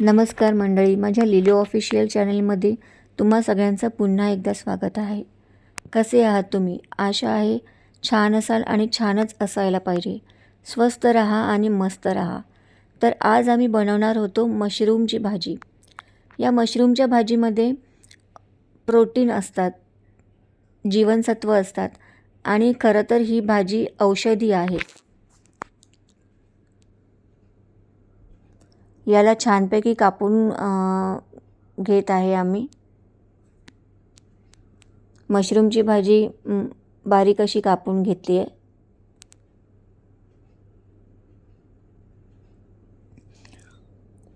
नमस्कार मंडळी माझ्या लिलो ऑफिशियल चॅनलमध्ये तुम्हा सगळ्यांचं पुन्हा एकदा स्वागत आहे. कसे आहात तुम्ही? आशा आहे छान असाल आणि छानच असायला पाहिजे. स्वस्त रहा आणि मस्त रहा. तर आज आम्ही बनवणार होतो मशरूमची भाजी. या मशरूमच्या भाजीमध्ये प्रोटीन असतात जीवनसत्व असतात आणि खरं तर ही भाजी औषधी आहे. याला छानपैकी कापून घेत आहे आम्ही. मशरूमची भाजी बारीक अशी कापून घेतली आहे.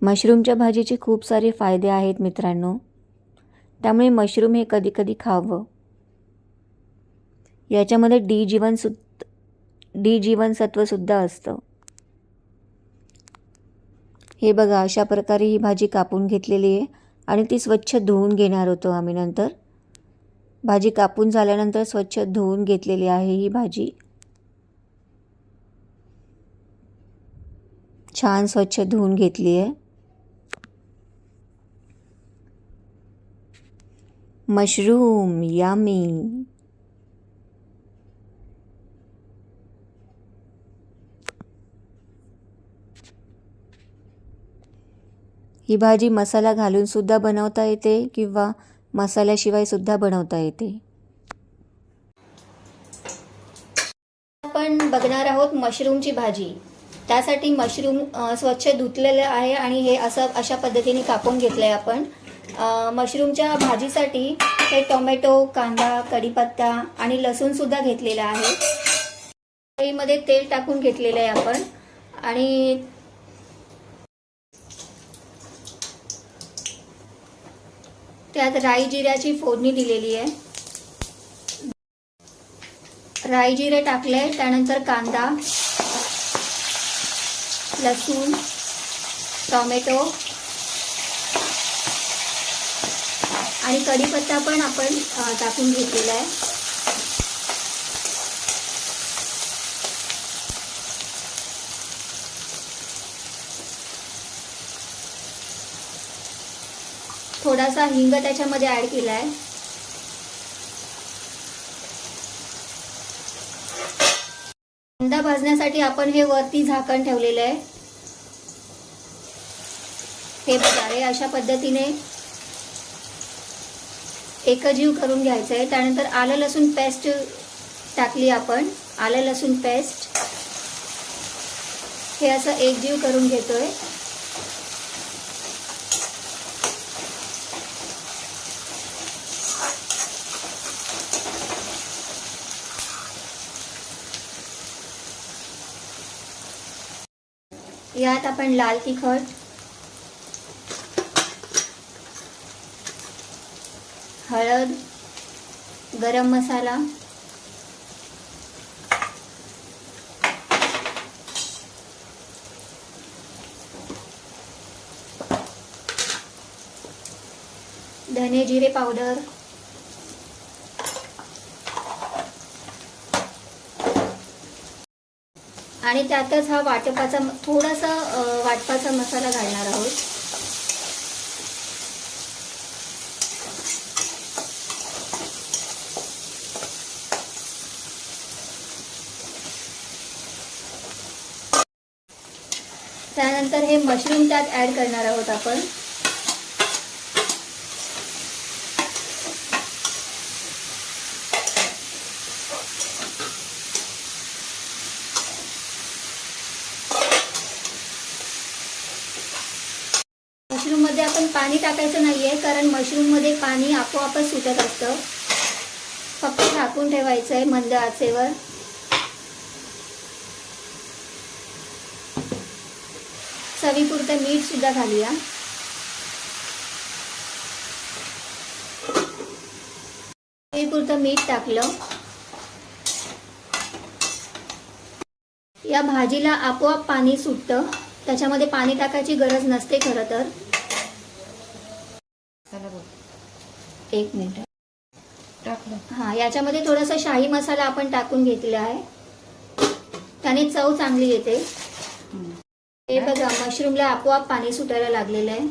मशरूमच्या भाजीचे खूप सारे फायदे आहेत मित्रांनो. त्यामुळे मशरूम हे कधी कधी खावं. याच्यामध्ये डी जीवनसु डी जीवनसत्वसुद्धा असतं. हे बघा अशा प्रकारे ही भाजी कापून घेतलेली आहे आणि ती स्वच्छ धुवून घेणार होतो आम्ही नंतर. भाजी कापून झाल्यानंतर स्वच्छ धुवून घेतलेली आहे ही भाजी. छान स्वच्छ धुवून घेतली आहे. मशरूम यामी ही भाजी मसाला घालूनसुद्धा बनवता येते किंवा मसाल्याशिवायसुद्धा बनवता येते. आपण बघणार आहोत मशरूमची भाजी. त्यासाठी मशरूम स्वच्छ धुतलेलं आहे आणि हे असं अशा पद्धतीने कापून घेतलं आहे आपण मशरूमच्या भाजीसाठी हे टोमॅटो कांदा कढीपत्ता आणि लसूणसुद्धा घेतलेलं घेतलेला आहे. कढईमध्ये तेल टाकून घेतलेलं आहे आपण. आणि त्यात राई जिऱ्याची फोडणी दिलेली आहे. राई जिरे टाकले त्यानंतर कांदा लसूण टोमॅटो आणि कढीपत्ता पण आपण टाकून घेतलेला आहे. थोडासा हिंग त्याच्यामध्ये ऍड केला आहे कांदा भाजण्यासाठी आपण हे वरती झाकण ठेवलेलं आहे. हे बघाले अशा पद्धतीने एकजीव करून घ्यायचं आहे. त्यानंतर आलं लसूण पेस्ट टाकली आपण. आलं लसूण पेस्ट हे असं एकजीव करून घेतोय. यात आपण लाल तिखट हळद गरम मसाला धने जिरे पावडर आणि त्यातच हा वाटपाचा थोडासा वाटपाचा मसाला घालणार आहोत. त्यानंतर हे मशरूम त्यात ऍड करणार आहोत आपण. मशरूममध्ये आपण पाणी टाकायचं नाहीये कारण मशरूममध्ये पाणी आपोआपच सुटत असतं. फक्त झाकून ठेवायचं आहे मंद आचेवर. चवीपुरतं मीठ सुद्धा घालूया. चवीपुरतं मीठ टाकलं. या भाजीला आपोआप पाणी सुटतं. त्याच्यामध्ये पाणी टाकायची गरज नसते खरं तर. एक मिनिट. टाकलं. हा याच्यामध्ये थोडासा शाही मसाला आपण टाकून घेतलेला आहे. त्याने चव चांगली येते. हे बघा मशरूमला आपोआप पाणी सुटायला लागलेलं आहे.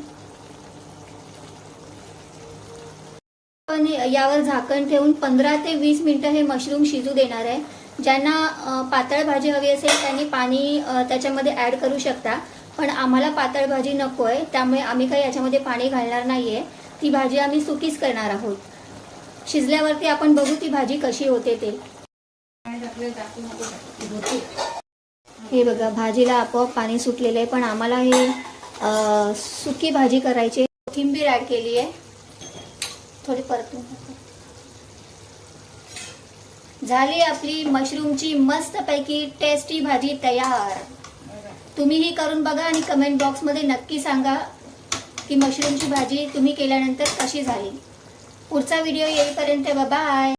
पण यावर झाकण ठेवून पंधरा ते वीस मिनिटं हे मशरूम शिजू देणार आहे. ज्यांना पातळ भाजी हवी असेल त्यांनी पाणी त्याच्यामध्ये ॲड करू शकता. पण आम्हाला पातळ भाजी नको आहे त्यामुळे आम्ही काही याच्यामध्ये पाणी घालणार नाही आहे ती भाजी आम्ही सुकीच करणार आहोत. शिजल्यावरती आपण बघू ती भाजी कशी होते ते. हे बघा भाजीला आपोआप पाणी सुटलेलं आहे पण आम्हाला हे सुकी भाजी करायची आहे. कोथिंबीर ॲड केली आहे. थोडी परतून झाली आपली मशरूमची मस्तपैकी टेस्टी भाजी तयार. तुम्ही ही करून बघा आणि कमेंट बॉक्समध्ये नक्की सांगा. की मशरूमची भाजी तुम्ही केल्यानंतर कशी झाली. पुढचा व्हिडिओ येईपर्यंत बाय.